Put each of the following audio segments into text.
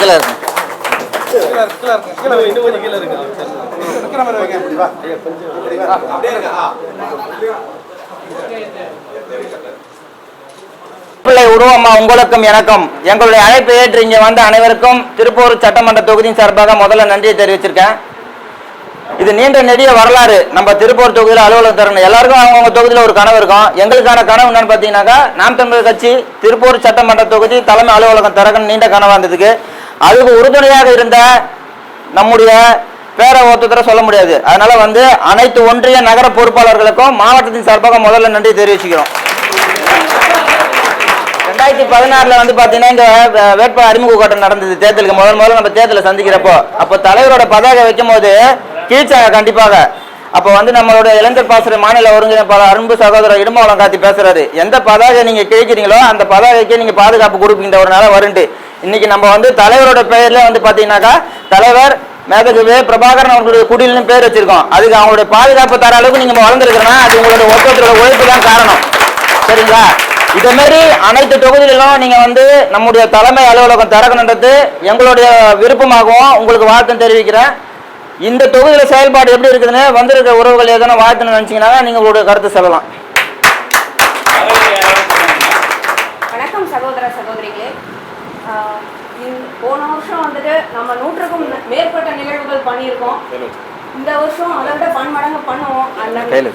கீழே இருக்கு பிள்ளை உருவம்மா உங்களுக்கும் எனக்கும். எங்களுடைய அழைப்பு ஏற்று இங்கே வந்த அனைவருக்கும் திருப்பூர் சட்டமன்ற தொகுதியின் சார்பாக முதல்ல நன்றியை தெரிவிச்சிருக்கேன். இது நீண்ட நெடிய வரலாறு. நம்ம திருப்பூர் தொகுதியில் அலுவலகம் தரணும். எல்லாருக்கும் அவங்கவுங்க தொகுதியில் ஒரு கனவு இருக்கும். எங்களுக்கான கனவு என்னன்னு பார்த்தீங்கன்னாக்கா நாம் தமிழர் கட்சி திருப்பூர் சட்டமன்ற தொகுதி தலைமை அலுவலகம் திறக்கணும். நீண்ட கனவாக இருந்ததுக்கு. அதுக்கு உறுதுணையாக இருந்த நம்முடைய பேர ஒருத்தர சொல்ல முடியாது. அதனால வந்து அனைத்து ஒன்றிய நகர பொறுப்பாளர்களுக்கும் மாவட்டத்தின் சார்பாக முதல்ல நன்றி தெரிவிச்சுக்கிறோம். ரெண்டாயிரத்தி பதினாறுல வந்து பாத்தீங்கன்னா இங்க வேட்பாளர் அறிமுக கூட்டம் நடந்தது. தேர்தலுக்கு முதல் முதல்ல நம்ம தேர்தலை சந்திக்கிறப்போ. அப்போ தலைவரோட பதாகை வைக்கும் போது கீழ்ச்சாங்க கண்டிப்பாக. அப்போ வந்து நம்மளோட இளைஞர் பாசறை மாநில ஒருங்கிணைப்பாளர் அன்பு சகோதரர் இடுமாவளம் காத்தி பேசுறாரு. எந்த பதாகை நீங்க கிழிக்கிறீங்களோ அந்த பதாகைக்கு நீங்க பாதுகாப்பு கொடுப்பீங்க ஒரு நாளா வருண்டு. இன்னைக்கு நம்ம வந்து தலைவரோட பெயர்ல வந்து பாத்தீங்கன்னாக்கா தலைவர் மேதகுவே பிரபாகரன் அவர்களுடைய குடில்னு பேர் வச்சிருக்கோம். அதுக்கு அவங்களுடைய பாதுகாப்பு தர அளவுக்கு நீங்க வளர்ந்துருக்கிறனா அது உங்களோட ஒருத்தரோட உழைப்பு தான் காரணம். சரிங்களா? இதே மாதிரி அனைத்து தொகுதிகளிலும் நீங்க வந்து நம்முடைய தலைமை அலுவலகம் திறக்கணுன்றது எங்களுடைய விருப்பமாகவும் உங்களுக்கு வாழ்த்து தெரிவிக்கிறேன். இந்த தொகுதியில செயல்பாடு எப்படி இருக்குதுன்னு வந்திருக்க உறவுகள் எதனா வாழ்த்துன்னு நினைச்சீங்கன்னா நீங்க உங்களுடைய கருத்து சொல்லலாம். வணக்கம் சகோதர சகோதரிகளே. போன வருஷம் வந்துட்டு நம்ம நூற்றுக்கும் மேற்பட்ட நிகழ்வுகள் பண்ணியிருக்கோம். இந்த வருஷம் அதை விட பன்மடங்கு பண்ணுவோம். அண்ணன்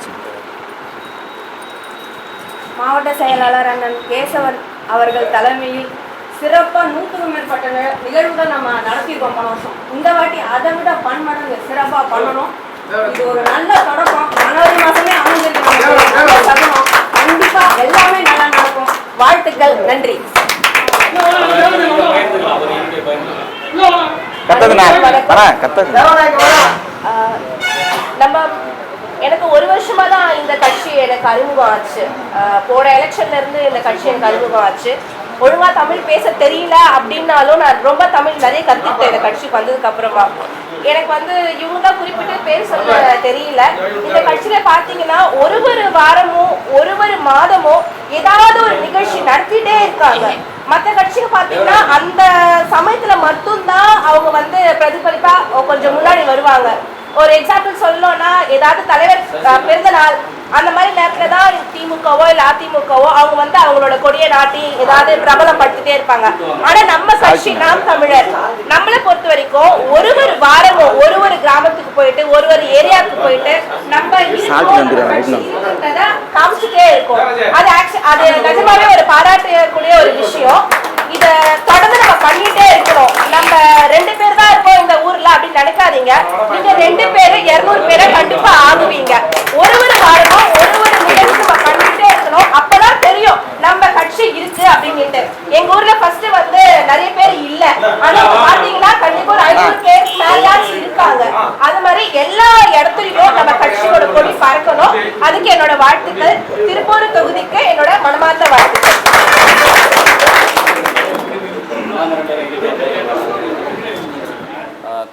மாவட்ட செயலாளர் அண்ணன் கேசவன் அவர்கள் தலைமையில் சிறப்பாக நூற்றுக்கும் மேற்பட்ட நிகழ்வுகள் நம்ம நடத்தியிருக்கோம் போன வருஷம். இந்த வாட்டி அதை விட பன்மடங்கு சிறப்பாக பண்ணணும். இது ஒரு நல்ல தொடக்கம். ஜனவரி மாதமே அமைஞ்சிருக்கு நமக்கு ஒரு நல்ல தருணம் கண்டிப்பா எல்லாமே நல்லா நடக்கும். வாழ்த்துக்கள். நன்றி. நம்ம எனக்கு ஒரு வருஷமா தான் இந்த கட்சி எனக்கு அறிமுகம் ஆச்சு. போன எலெக்ஷன்ல இருந்து இந்த கட்சி எனக்கு அறிமுகம் ஆச்சு. ஒழுங்கா தமிழ் பேச தெரியல அப்படின்னாலும் நான் ரொம்ப தமிழ் நிறைய கத்துக்கிட்டேன் இந்த கட்சிக்கு வந்ததுக்கு அப்புறமா எனக்கு வந்து இவங்க தான் குறிப்பிட்டு பேர் சொல்ல தெரியல. இந்த கட்சியில பாத்தீங்கன்னா ஒரு ஒரு வாரமும் ஒரு ஒரு மாதமும் ஏதாவது ஒரு நிகழ்ச்சி நடத்திட்டே இருக்காங்க. மற்ற கட்சிக்கு பாத்தீங்கன்னா அந்த சமயத்துல மட்டும்தான் அவங்க வந்து பிரதிபலிப்பா கொஞ்சம் முன்னாடி வருவாங்க. ஒரு எக்ஸாம்பிள் சொல்லணும்னா ஏதாவது தலைவர் பிறந்த நாள் அந்த மாதிரி நேரத்துல தான் திமுகவோ இல்ல அதிமுகவோ அவங்க வந்து அவங்களோட கொடியை நாட்டி ஏதாவது பிரபலப்படுத்திட்டே இருப்பாங்க. ஆனா நம்ம கட்சி நாம் தமிழர் நம்மளை பொறுத்த வரைக்கும் ஒரு ஒரு வாரமும் ஒரு ஒரு கிராமத்துக்கு போயிட்டு ஒரு ஒரு ஏரியாவுக்கு போயிட்டு நம்ம காமிச்சுட்டே இருக்கோம். அது அது நிஜமாவே ஒரு பாராட்டக்கூடிய ஒரு விஷயம் இத தொடர்ந்து நம்ம பண்ணிட்டே இருக்கணும் நம்ம ரெண்டு பேர் தான் இருக்கோம் இந்த ஊர்ல அப்படின்னு நினைக்காதீங்க நீங்க ரெண்டு பேரு இருநூறு பேரை கண்டிப்பா ஆகுவீங்க ஒரு ஒரு வாரமும் ஒரு ஒரு நிகழ்ச்சி நம்ம பண்ணிட்டே இருக்கணும் அப்பதான் தெரியும் நம்ம கட்சி இருக்கு அப்படின்னுட்டு எங்க ஊர்ல ஃபர்ஸ்ட் வந்து நிறைய பேர் இல்ல ஆனா இப்ப பாத்தீங்கன்னா கண்டிப்பா ஒரு ஐநூறு பேர் மேலாச்சும் இருக்காங்க அது மாதிரி எல்லா இடத்துலயும் நம்ம கட்சியோட கொடி பறக்கணும் என்னோட வாழ்த்துக்கள். திருப்பூர் தொகுதிக்கு என்னோட மனமார்ந்த வாழ்த்துக்கள்.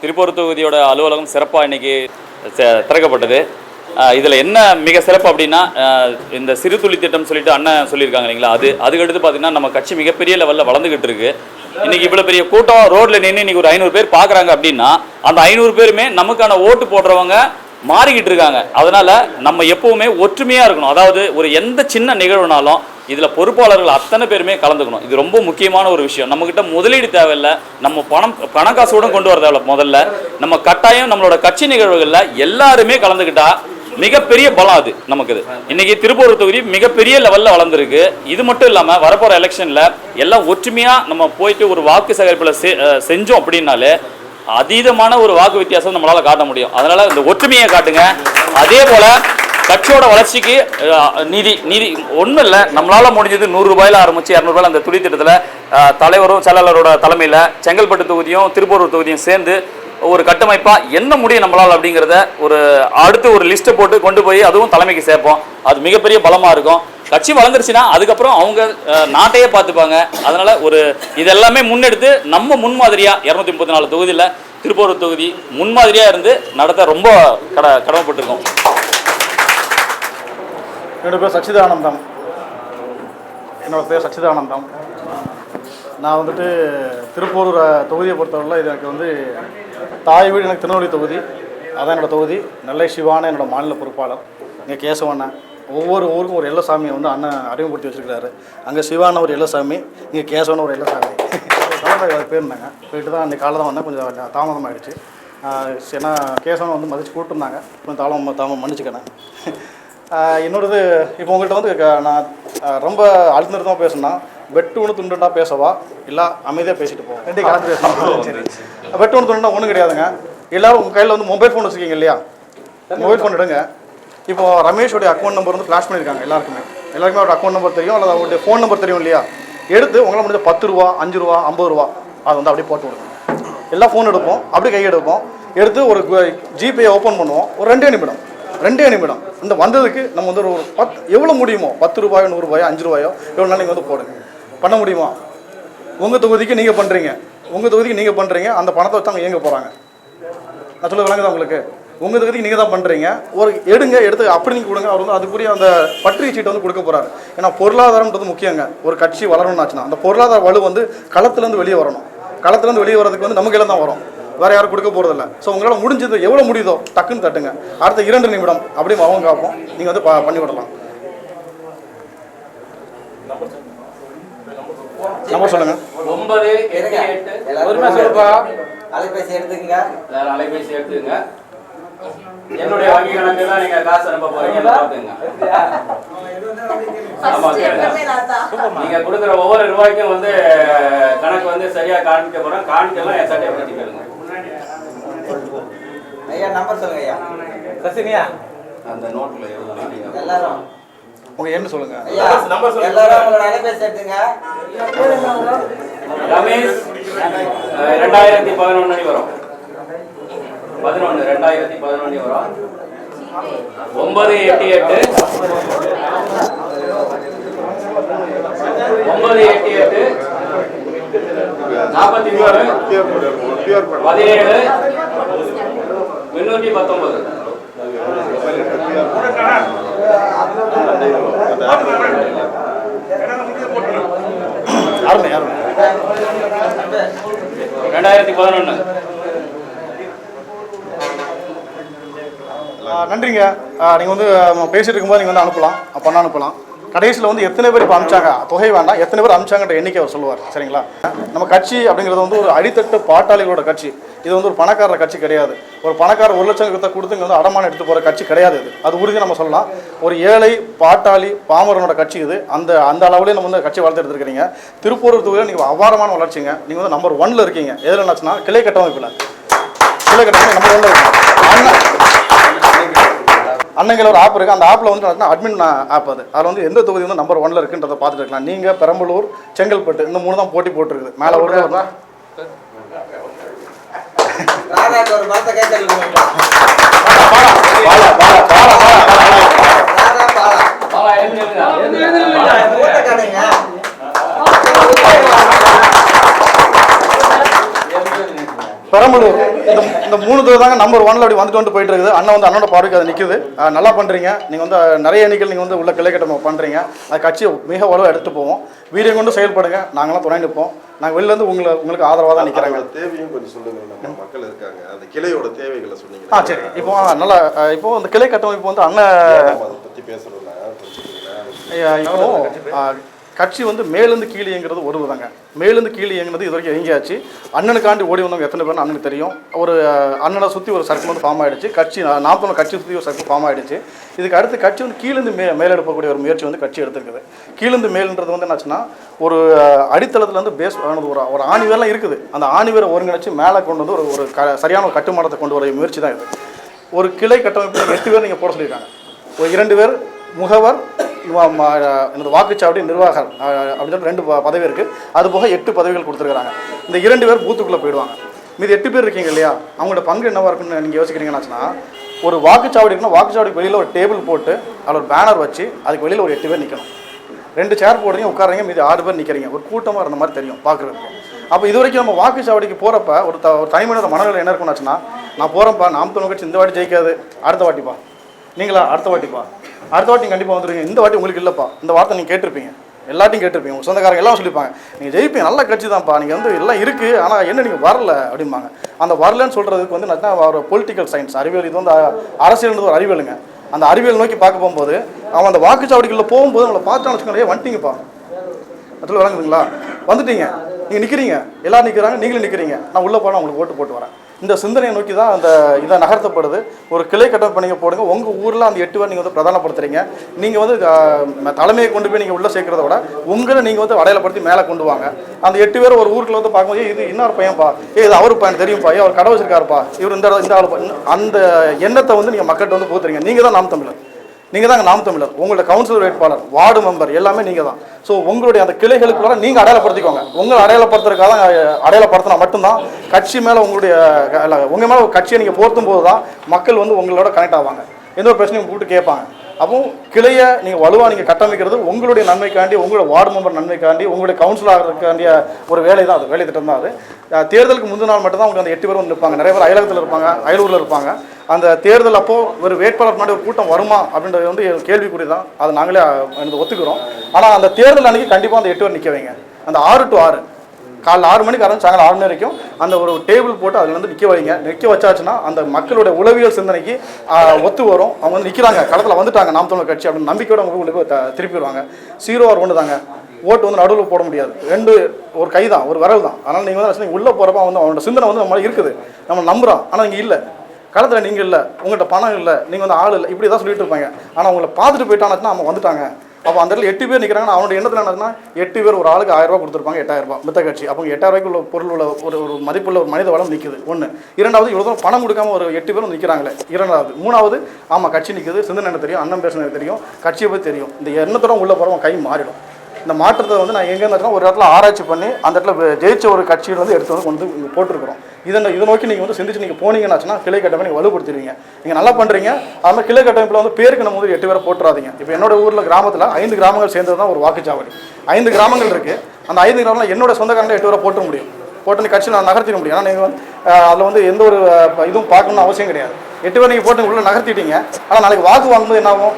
திருப்பூர் தொகுதியோட அலுவலகம் சிறப்பாக இன்னைக்கு திறக்கப்பட்டது. இதில் என்ன மிக சிறப்பு அப்படின்னா இந்த சிறு துளி திட்டம் சொல்லிட்டு அண்ணன் சொல்லியிருக்காங்க இல்லைங்களா? அது அதுக்கடுத்து பார்த்தீங்கன்னா நம்ம கட்சி மிகப்பெரிய லெவலில் வளர்ந்துகிட்டு இருக்கு. இன்னைக்கு இவ்வளோ பெரிய கூட்டம் ரோட்ல நின்று இன்னைக்கு ஒரு ஐநூறு பேர் பார்க்குறாங்க அப்படின்னா அந்த ஐநூறு பேருமே நமக்கான ஓட்டு போடுறவங்க மாறிக்கிட்டு இருக்காங்க. அதனால் நம்ம எப்போவுமே ஒற்றுமையாக இருக்கணும். அதாவது ஒரு எந்த சின்ன நிகழ்வுனாலும் இதில் பொறுப்பாளர்கள் அத்தனை பேருமே கலந்துக்கணும். இது ரொம்ப முக்கியமான ஒரு விஷயம். நம்மக்கிட்ட முதலீடு தேவையில்ல. நம்ம பணம் பணக்காசோட கொண்டு வர தேவையில்ல முதல்ல. நம்ம கட்டாயம் நம்மளோட கட்சி நிகழ்வுகளில் எல்லாருமே கலந்துக்கிட்டா மிகப்பெரிய பலம் அது நமக்கு இது. இன்னைக்கு திருப்பூர் தொகுதி மிகப்பெரிய லெவலில் வளர்ந்துருக்கு. இது மட்டும் இல்லாமல் வரப்போகிற எலெக்ஷனில் எல்லாம் ஒற்றுமையாக நம்ம போயிட்டு ஒரு வாக்கு சேகரிப்பில் செ- செஞ்சோம் அப்படின்னாலே அதீதமான ஒரு வாக்கு வித்தியாசம் நம்மளால காட்ட முடியும். அதனால இந்த ஒற்றுமையை காட்டுங்க. அதே போல கட்சியோட வளர்ச்சிக்கு நிதி நிதி ஒன்றும் இல்லை. நம்மளால் முடிஞ்சது நூறு ரூபாயில ஆரம்பிச்சு இரநூறுபாயில் அந்த துணி திட்டத்தில் தலைவரும் செயலாளரோட தலைமையில் செங்கல்பட்டு தொகுதியும் திருப்பூர் தொகுதியும் சேர்ந்து ஒரு கட்டமைப்பாக என்ன முடியும் நம்மளால் அப்படிங்கிறத ஒரு அடுத்து ஒரு லிஸ்ட்டை போட்டு கொண்டு போய் அதுவும் தலைமைக்கு சேர்ப்போம். அது மிகப்பெரிய பலமாக இருக்கும். கட்சி வளர்ந்துருச்சுன்னா அதுக்கப்புறம் அவங்க நாட்டையே பார்த்துப்பாங்க. அதனால் ஒரு இதெல்லாமே முன்னெடுத்து நம்ம முன்மாதிரியாக இரநூத்தி முப்பத்தி நாலு தொகுதியில் திருப்பூர் தொகுதி முன்மாதிரியாக இருந்து நடத்த ரொம்ப கட கடமைப்பட்டிருக்கோம். என்னோட பேர் சச்சிதானந்தம். என்னோட பேர் சச்சிதானந்தம். நான் வந்துட்டு திருப்பூர் தொகுதியை பொறுத்தவரையில் இது எனக்கு வந்து தாய் வீடு எனக்கு திருநெல்வேலி தொகுதி. அதான் என்னோட தொகுதி. நெல்லை சிவான என்னோட மாநில பொறுப்பாளர். இங்கே கேசவண்ணன். ஒவ்வொரு ஊருக்கும் ஒரு எல்லசாமியை வந்து அண்ணன் அறிமுகப்படுத்தி வச்சிருக்காரு அங்கே சிவான ஒரு எல்லசாமி இங்கே கேசவன ஒரு எல்லசாமி. போயிருந்தாங்க போயிட்டு தான் அன்றைக்கி காலையில் தான் வந்தேன். கொஞ்சம் தாமதம் ஆகிடுச்சு ஏன்னா கேசவனை வந்து மதித்து கூப்பிட்டுருந்தாங்க. கொஞ்சம் தாளம் தாமம் மன்னிச்சுக்கினேன் ஆஹ் இன்னொருது இப்போ உங்கள்கிட்ட வந்து நான் ரொம்ப அழுத்த நிறுத்தமாக பேசணும்னா வெட்டு ஒன்று துண்டுண்டா பேசவா? இல்லை அமைதியாக பேசிட்டு போவோம் ரெண்டே கலந்து பேசணும். சரி வெட்டு ஒன்று துண்டுண்டா ஒன்றும் கிடையாதுங்க. எல்லாரும் உங்கள் கையில் வந்து மொபைல் ஃபோன் வச்சுருக்கீங்க இல்லையா? மொபைல் ஃபோன் எடுங்க. இப்போ ரமேஷோடைய அக்கௌண்ட் நம்பர் வந்து ஃப்ளாஷ் பண்ணியிருக்காங்க எல்லாருக்குமே. எல்லாருக்குமே அவரோட அக்கௌண்ட் நம்பர் தெரியும் அல்லது அவருடைய ஃபோன் நம்பர் தெரியும் இல்லையா? எடுத்து உங்களால் முடிஞ்ச பத்து ரூபா அஞ்சு ரூபா ஐம்பது ரூபா அதை வந்து அப்படியே போட்டு விடுங்க. எல்லா ஃபோன் எடுப்போம் அப்படியே கை எடுப்போம். எடுத்து ஒரு ஜிபே ஓப்பன் பண்ணுவோம். ஒரு ரெண்டே நிமிடம் ரெண்டே நிமிடம். இந்த வந்ததுக்கு நம்ம வந்து ஒரு பத் எவ்வளோ முடியுமோ பத்து ரூபாயோ நூறுரூபாயோ அஞ்சு ரூபாயோ எவ்வளோ நாள் நீங்கள் வந்து போடுங்க. பண்ண முடியுமா? உங்கள் தொகுதிக்கு நீங்கள் பண்ணுறீங்க உங்கள் தொகுதிக்கு நீங்கள் பண்ணுறீங்க அந்த பணத்தை வச்சு அவங்க இயங்க போகிறாங்க நான் சொல்ல விளங்குதா உங்களுக்கு? உங்கள் தொகுதிக்கு நீங்கள் தான் பண்ணுறீங்க ஒரு எடுங்க எடுத்து அப்படி நீங்கள் கொடுங்க. அவர் வந்து அதுக்குரிய அந்த பற்றிய சீட்டை வந்து கொடுக்க போகிறாரு ஏன்னா பொருளாதாரம்ன்றது முக்கியங்க. ஒரு கட்சி வளரணும்னு ஆச்சுன்னா அந்த பொருளாதார வலு வந்து களத்துலேருந்து வெளியே வரணும். களத்துலேருந்து வெளியே வரதுக்கு வந்து நமக்கு தான் வரும். வேற யாரும் கொடுக்க போகிறதில்ல ஸோ உங்களால் முடிஞ்சது எவ்வளோ முடியுதோ டக்குன்னு தட்டுங்க. அடுத்த இரண்டு நிமிடம் அப்படியே அவங்க காப்போம். நீங்கள் வந்து ப- பண்ணி விடலாம். நம்பர் சொல்லுங்க. ஒன்பது எட்டு எட்டு. பொறுமையா சொல்லுப்பா. அலைபேசி எடுத்துக்கங்க. வேற அலைபேசி எடுத்துங்க என்னுடைய வங்கி கணக்கு தான் நீங்க காசு அனுப்ப போறீங்க பாத்துங்க. நீங்க கொடுக்குற ஒவ்வொரு ரூபாய்க்கும் வந்து கணக்கு வந்து சரியா காண்பிக்க போறோம். காணிக்கலாம் என் சட்டையை பத்தி கேளுங்க. ஐயா நம்பர் சொல்லுங்க ஐயா. சசினியா? அந்த நோட்ல நீங்க எல்லாரும். என்ன சொல்லுங்கள் ஐயா எல்லாரும் உங்களோட அலைபேசி எடுத்துங்க ரமேஷ் ரெண்டாயிரத்தி பதினொன்னு அடி வரும். பதினொன்னு ரெண்டாயிரத்தி பதினொன்னு வரும். ஒன்பது எட்டு எட்டு. ஒன்பது எட்டு எட்டு. நாற்பத்தி மூணு. பதினேழு. முன்னூற்றி பத்தொன்பது. ரெண்டாயிரத்தி பதினொன்னு. நன்றிங்க. நீங்கள் வந்து நம்ம பேசிட்டு இருக்கும்போது நீங்கள் வந்து அனுப்பலாம். அஹ் பண்ண அனுப்பலாம். கடைசியில் வந்து எத்தனை பேர் இப்போ அனுப்பிச்சாங்க? தொகை வேண்டாம். எத்தனை பேர் அனுப்பிச்சாங்கன்ற எண்ணிக்கை அவர் சொல்லுவார். சரிங்களா? நம்ம கட்சி அப்படிங்கிறது வந்து ஒரு அடித்தட்டு பாட்டாளிகளோட கட்சி. இது வந்து ஒரு பணக்காரர் கட்சி கிடையாது. ஒரு பணக்காரர் ஒரு லட்சம் கிட்ட கொடுத்து இங்கே வந்து அடமானம் எடுத்து போகிற கட்சி கிடையாது இது. அது உறுதி நம்ம சொல்லலாம். ஒரு ஏழை பாட்டாளி பாமரனோட கட்சி இது. அந்த அந்த அளவுலேயே நம்ம வந்து கட்சி வளர்த்து எடுத்துருக்கீங்க திருப்பூர் தொகுதியில் நீங்கள் அபாரமான வளர்ச்சிங்க. நீங்கள் வந்து நம்பர் ஒன்ல இருக்கீங்க. எதில் என்னாச்சுன்னா கிளை கட்டமைப்பில். கிளை கட்டமைப்பு நம்பர் ஒன்ல இருக்கீங்க. அண்ணங்கில் ஒரு ஆப் இருக்குது அந்த ஆப்பில் வந்து அட்மின் ஆப் அது. அதில் வந்து எந்த தொகுதி வந்து நம்பர் ஒன்ல இருக்குன்றதை பார்த்துட்டு இருக்கலாம். நீங்கள் பெரம்பலூர் செங்கல்பட்டு இந்த மூணு தான் போட்டி போட்டிருக்குது. மேலே ஒரு பெரம்பலூர். இந்த இந்த மூணு தொகுதி தாங்க நம்பர் ஒன்ல அப்படி வந்துட்டு வந்து போயிட்டு இருக்குது. அண்ணன் வந்து அண்ணனோட பார்வைக்கு அது நிற்குது நல்லா பண்ணுறீங்க நீங்கள் வந்து நிறைய எண்ணிக்கையில் நீங்கள் வந்து உள்ள கிளை கட்டமை பண்ணுறீங்க அது கட்சியை மிக வலுவாக எடுத்து போவோம். வீரியம் கொண்டு செயல்படுங்க. நாங்களாம் துணை நிற்போம். நாங்கள் வெளிலேருந்து உங்களை உங்களுக்கு ஆதரவாக தான் நிற்கிறாங்க தேவையும் கொஞ்சம் சொல்லுங்க நம்ம மக்கள் இருக்காங்க. அந்த கிளையோட தேவைகளை சொன்னீங்க ஆ சரி. இப்போ நல்லா இப்போ அந்த கிளை கட்டமைப்பு வந்து அண்ணன் சொல்லுங்களேன். ஐயா, இப்போ கட்சி வந்து மேலேருந்து கீழே இயங்குறது ஒரு விதங்க மேலேருந்து கீழே இயங்குனது இது வரைக்கும் இயங்கியாச்சு. அண்ணனுக்காண்டி ஓடி வந்தவங்க எத்தனை பேர் அண்ணனுக்கு தெரியும். ஒரு அண்ணனை சுற்றி ஒரு சர்க்கிள் வந்து ஃபார்ம் ஆகிடுச்சு கட்சி நாற்பது கட்சி சுற்றி ஒரு சர்க்கிள் ஃபார்ம் ஆகிடுச்சு இதுக்கு அடுத்து கட்சி வந்து கீழேருந்து மே மேலெடுக்கக்கூடிய ஒரு முயற்சி வந்து கட்சி எடுத்திருக்குது. கீழேருந்து மேல்ன்றது வந்து என்னாச்சுன்னா ஒரு அடித்தளத்துலேருந்து இருந்து பேஸ் ஆனது ஒரு ஒரு ஆணிவேரெலாம் இருக்குது. அந்த ஆணி வேரை ஒருங்கிணைச்சு மேலே கொண்டு வந்து ஒரு ஒரு க சரியான ஒரு கட்டுமானத்தை கொண்டு வர முயற்சி தான் இது. ஒரு கிளை கட்டமைப்பு எட்டு பேர் நீங்கள் போட சொல்லியிருக்காங்க. ஒரு இரண்டு பேர் முகவர் எனது இந்த வாக்குச்சாவடி நிர்வாகர் அப்படின்னு சொல்லி ரெண்டு ப- பதவி இருக்குது அது போக எட்டு பதவிகள் கொடுத்துருக்காங்க. இந்த இரண்டு பேர் பூத்துக்குள்ளே போயிடுவாங்க. மீதி எட்டு பேர் இருக்கீங்க இல்லையா? அவங்களோட பங்கு என்னவாக இருக்குன்னு நீங்கள் யோசிக்கிறீங்கன்னாச்சுன்னா ஒரு வாக்குச்சாவடி இருக்குன்னா வாக்குச்சாவடிக்கு வெளியில் ஒரு டேபிள் போட்டு அதில் ஒரு பேனர் வச்சு அதுக்கு வெளியில் ஒரு எட்டு பேர் நிற்கணும் ரெண்டு சேர் போடுறீங்க உட்காருங்க மீதி ஆறு பேர் நிற்கிறீங்க ஒரு கூட்டமாக இருந்த மாதிரி தெரியும் பார்க்குறதுக்கு அப்போ இது வரைக்கும் நம்ம வாக்குச்சாவடிக்கு போகிறப்ப ஒரு த ஒரு தனிமனித மனநிலை என்ன இருக்கும்னாச்சுன்னா நான் போகிறேன்ப்பா நாம் தொண்ணூறு கட்சி இந்த வாட்டி ஜெயிக்காது அடுத்த வாட்டிப்பா நீங்களா அடுத்த வாட்டிப்பா அடுத்த வாட்டி கண்டிப்பாக வந்துருங்க இந்த வாட்டி உங்களுக்கு இல்லைப்பா. இந்த வார்த்தை நீங்கள் கேட்டிருப்பீங்க. எல்லாத்தையும் கேட்டிருப்பீங்க. உங்கள் சொந்தக்காரங்க எல்லாம் சொல்லிப்பாங்க. நீங்கள் ஜெயிப்பீங்க. நல்ல கட்சி தான்ப்பா. நீங்கள் வந்து எல்லாம் இருக்குது ஆனால் என்ன நீங்கள் வரல அப்படிம்பாங்க. அந்த வரலன்னு சொல்கிறதுக்கு வந்து நல்லா ஒரு பொலிட்டிக்கல் சயின்ஸ் அறிவியல் இது வந்து அரசியல்ன்றது ஒரு அறிவியலுங்க. அந்த அறிவியல் நோக்கி பார்க்க போகும்போது அவன் அந்த வாக்குச்சாவடிக்குள்ளே போகும்போது நம்மளை பார்த்தான்னு வச்சுக்கோங்களே வந்துட்டீங்கப்பா? அதில் வழங்குதுங்களா வந்துட்டீங்க. நீங்கள் நிற்கிறீங்க எல்லோரும் நிற்கிறாங்க நீங்களும் நிற்கிறீங்க நான் உள்ளே போனால் உங்களுக்கு ஓட்டு போட்டு வரேன். இந்த சிந்தனையை நோக்கி தான் அந்த இதை நகர்த்தப்படுது. ஒரு கிளை கட்டமைப்பு நீங்கள் போடுங்க. உங்கள் ஊரில் அந்த எட்டு பேர் நீங்கள் வந்து பிரதானப்படுத்துறீங்க. நீங்கள் வந்து தலைமையை கொண்டு போய் நீங்கள் உள்ளே சேர்க்கறத விட உங்களை நீங்கள் வந்து அடையாளப்படுத்தி மேலே கொண்டு வாங்க. அந்த எட்டு பேர் ஒரு ஊருக்குள்ள வந்து பார்க்கும்போது இது இன்னொரு பையன்ப்பா ஏ இது அவர் பையன் தெரியும்ப்பா ஏ அவர் கடை வச்சிருக்காருப்பா? இவர் இந்த இந்த ஆள் அந்த எண்ணத்தை வந்து நீங்கள் மக்கள்கிட்ட வந்து போத்துறீங்க நீங்கள் தான் நாம் தமிழர். நீங்கள் தான் நாம் தமிழர். உங்களோட கவுன்சிலர் வேட்பாளர் வார்டு மெம்பர் எல்லாமே நீங்கள் தான். ஸோ உங்களுடைய அந்த கிளைகளுக்குள்ள நீங்கள் அடையாளப்படுத்திக்கோங்க. உங்களை அடையாளப்படுத்துறதுக்காக தான் அடையாளப்படுத்தினா மட்டும்தான் கட்சி மேலே உங்களுடைய உங்கள் மேலே கட்சியை நீங்கள் போர்த்தும் போது தான் மக்கள் வந்து உங்களோட கனெக்ட் ஆவாங்க. எந்த ஒரு பிரச்சனையும் கூப்பிட்டு கேட்பாங்க. அப்போ கிளையை நீங்கள் வலுவாக நீங்கள் கட்டமைக்கிறது உங்களுடைய நன்மைக்காண்டி உங்களோட வார்டு மெம்பர் நன்மைக்காண்டி உங்களுடைய கவுன்சிலர் ஆகிறதுக்காண்டிய ஒரு வேலை தான் அது வேலை திட்டம் தான் அது. தேர்தலுக்கு முந்தின நாள் மட்டும் தான் உங்களுக்கு அந்த எட்டு பேர் வந்து நிற்பாங்க. நிறைய பேர் அயலகத்தில் இருப்பாங்க அயலூரில் இருப்பாங்க. அந்த தேர்தல் அப்போ ஒரு வேட்பாளர் முன்னாடி ஒரு கூட்டம் வருமா அப்படின்றது வந்து கேள்விக்குறி தான். அதை நாங்களே எனக்கு ஒத்துக்கிறோம். ஆனால் அந்த தேர்தல் அன்னைக்கு கண்டிப்பாக அந்த எட்டு பேர் நிற்க வைங்க. அந்த ஆறு டு ஆறு. காலைல ஆறு மணிக்கு ஆரம்பிச்சு சாயங்காலம் ஆறு மணி வரைக்கும். அந்த ஒரு டேபிள் போட்டு அதில் வந்து நிற்க வைங்க. நிற்க வச்சாச்சுன்னா அந்த மக்களுடைய உளவியல் சிந்தனைக்கு ஒத்து வரும். அவங்க வந்து நிற்கிறாங்க களத்தில் வந்துட்டாங்க. நாம் தமிழர் கட்சி அப்படின்னு நம்பிக்கையோட அவங்க உங்களுக்கு திருப்பி வருவாங்க ஜீரோ ஆர் ஒன்று தாங்க. ஓட்டு வந்து நடுவில் போட முடியாது. ரெண்டு ஒரு கை தான் ஒரு விரல் தான். அதனால் நீங்கள் வந்து உள்ளே போகிறப்ப வந்து அவனோட சிந்தனை வந்து நம்மளால் இருக்குது. நம்ம நம்புகிறோம் ஆனால் இங்கே இல்லை. களத்தில் நீங்கள் இல்லை. உங்கள்கிட்ட பணம் இல்லை. நீங்கள் வந்து ஆள் இல்லை. இப்படி தான் சொல்லிட்டு இருப்பாங்க. ஆனால் உங்களை பார்த்துட்டு போயிட்டாங்கன்னா அவங்க வந்துட்டாங்க. அப்போ அந்த இடத்துல எட்டு பேர் நிற்கிறாங்கன்னா அவனோட எண்ணத்தில் என்னதுன்னா எட்டு பேர் ஒரு ஆளுக்கு ஆயிரம் கொடுத்துருப்பாங்க எட்டாயிரம் மித்த கட்சி. அப்போ எட்டாயிரரூபாய்க்கு உள்ள பொருள் உள்ள ஒரு ஒரு மதிப்புள்ள ஒரு மனித வளம் நிற்குது ஒன்று இரண்டாவது இவ்வளோ தூரம் பணம் கொடுக்காம ஒரு எட்டு பேரும் நிற்கிறாங்களே இரண்டாவது. மூணாவது ஆமாம் கட்சி நிற்குது சிந்தனை என்ன தெரியும்? அண்ணன் பேசுனது தெரியும். கட்சியை பற்றி தெரியும். இந்த எண்ணத்தோட உள்ளே போகிறவங்க கை மாறிடும். இந்த மாற்றத்தை வந்து நான் எங்கே இருந்தாலும் ஒரு இடத்துல ஆராய்ச்சி பண்ணி அந்த இடத்துல ஜெயிச்ச ஒரு கட்சியில் வந்து எடுத்து வந்து கொண்டு வந்து போட்டிருக்கிறோம். இதை இதை நோக்கி நீங்கள் வந்து சிந்திச்சு நீங்கள் போனீங்கன்னாச்சுன்னா கிளை கட்டமை நீங்கள் வலுப்படுத்திடுவீங்க. நீங்கள் நல்லா பண்ணுறீங்க அதனால் கிளை கட்டமைப்பில் வந்து பேருக்கு நம்ம வந்து எட்டு பேரை போட்டுறாதீங்க. இப்போ என்னோட ஊரில் கிராமத்தில் ஐந்து கிராமங்கள் சேர்ந்தது தான் ஒரு வாக்குச்சாவடி. ஐந்து கிராமங்கள் இருக்குது அந்த ஐந்து கிராமங்கள் என்னோட சொந்தக்காரங்க எட்டு பேரை போட்டு முடியும். போட்டு நீ கட்சி நான் நகர்த்திட முடியும். ஆனால் நீங்கள் வந்து அதில் வந்து எந்த ஒரு இதுவும் பார்க்கணும்னு அவசியம் கிடையாது. எட்டு பேர் நீங்கள் போட்டு உள்ள நகர்த்திட்டீங்க. ஆனால் நாளைக்கு வாக்கு வாங்கும்போது என்ன ஆகும்?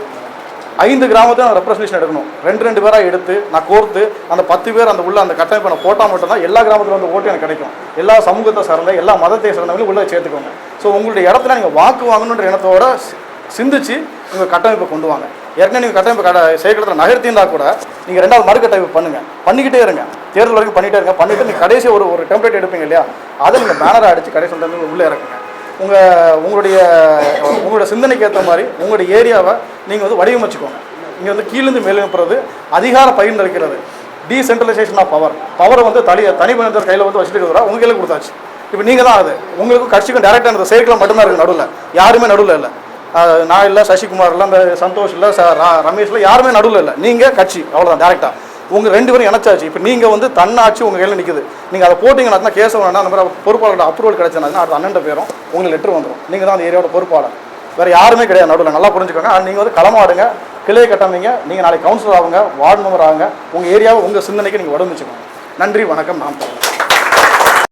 ஐந்து கிராமத்தை நான் ரெப்ரசன்டேஷன் எடுக்கணும். ரெண்டு ரெண்டு பேராக எடுத்து நான் கோர்த்து அந்த பத்து பேர் அந்த உள்ள அந்த கட்டமைப்பை நான் போட்டால் மட்டும்தான் எல்லா கிராமத்தில் வந்து ஓட்டு எனக்கு கிடைக்கும். எல்லா சமூகத்தை சார்ந்த எல்லா மதத்தை சார்ந்தவங்களும் உள்ளே சேர்த்துக்கோங்க. ஸோ உங்களுடைய இடத்துல நீங்கள் வாக்கு வாங்கணுன்ற எண்ணத்தோட சி- சிந்திச்சு உங்கள் கட்டமைப்பை கொண்டு வாங்க. ஏற்கனவே நீங்கள் கட்டமைப்பு கட சேர்க்கறதுல நகர்த்தியிருந்தா கூட நீங்கள் ரெண்டாவது மறுகட்டமைப்பு பண்ணுங்கள் பண்ணிக்கிட்டே இருங்க. தேர்தல் வரைக்கும் பண்ணிகிட்டே இருங்க. பண்ணிவிட்டு நீங்கள் கடைசி ஒரு ஒரு டெம்ப்ளேட் எடுப்பீங்க இல்லையா? அதை நீங்கள் பேனரை அடித்து கடைசி உள்ளே இறக்குங்க. உங்கள் உங்களுடைய உங்களுடைய சிந்தனைக்கு ஏற்ற மாதிரி உங்களுடைய ஏரியாவை நீங்கள் வந்து வடிவமைச்சுக்கோங்க. இங்கே வந்து கீழேருந்து மேலே அனுப்புறது அதிகார பகிர்ந்தளிக்கிறது டீசென்ட்ரலைசேஷன் ஆஃப் பவர் பவரை வந்து தனி தனி மனிதர் கையில் வந்து வச்சுட்டு இருக்கிறா உங்கள் கையில் கொடுத்தாச்சு. இப்போ நீங்கள் தான் அது. உங்களுக்கும் கட்சிக்கும் டேரெக்டாக அந்த சேர்க்கலாம் மட்டும்தான் இருக்குது நடுவில். யாருமே நடுவில் இல்லை. நான் இல்லை சசிகுமார் இல்லை அந்த சந்தோஷ் இல்லை ச- ரமேஷ் இல்லை யாருமே நடுவில் இல்லை. நீங்கள் கட்சி அவ்வளோதான் டேரெக்டாக உங்கள் ரெண்டு பேரும் இணைச்சாச்சு. இப்போ நீங்கள் வந்து தன்னாட்சி உங்கள் கையில் நிற்குது நீங்கள் அதை போட்டிங்கன்னா கேசவனா அந்த மாதிரி பொறுப்பாளரோட அப்ரூவல் கிடைச்சனா அடுத்த அண்ணன் பேரும் உங்களுக்கு லெட்டர் வந்துடும் நீங்கள் தான் அந்த ஏரியாவோட பொறுப்பாளர். வேறு யாருமே கிடையாது நடுவில். நல்லா புரிஞ்சுக்கோங்க. நீங்கள் வந்து களமாடுங்க. கிளையை கட்டமைங்க நீங்கள் நாளைக்கு கவுன்சிலர் ஆகுங்க. வார்டு மெம்பர் ஆகுங்க. உங்கள் ஏரியாவை உங்கள் சிந்தனைக்கு நீங்கள் உடம்புச்சுக்கோங்க நன்றி வணக்கம். நான்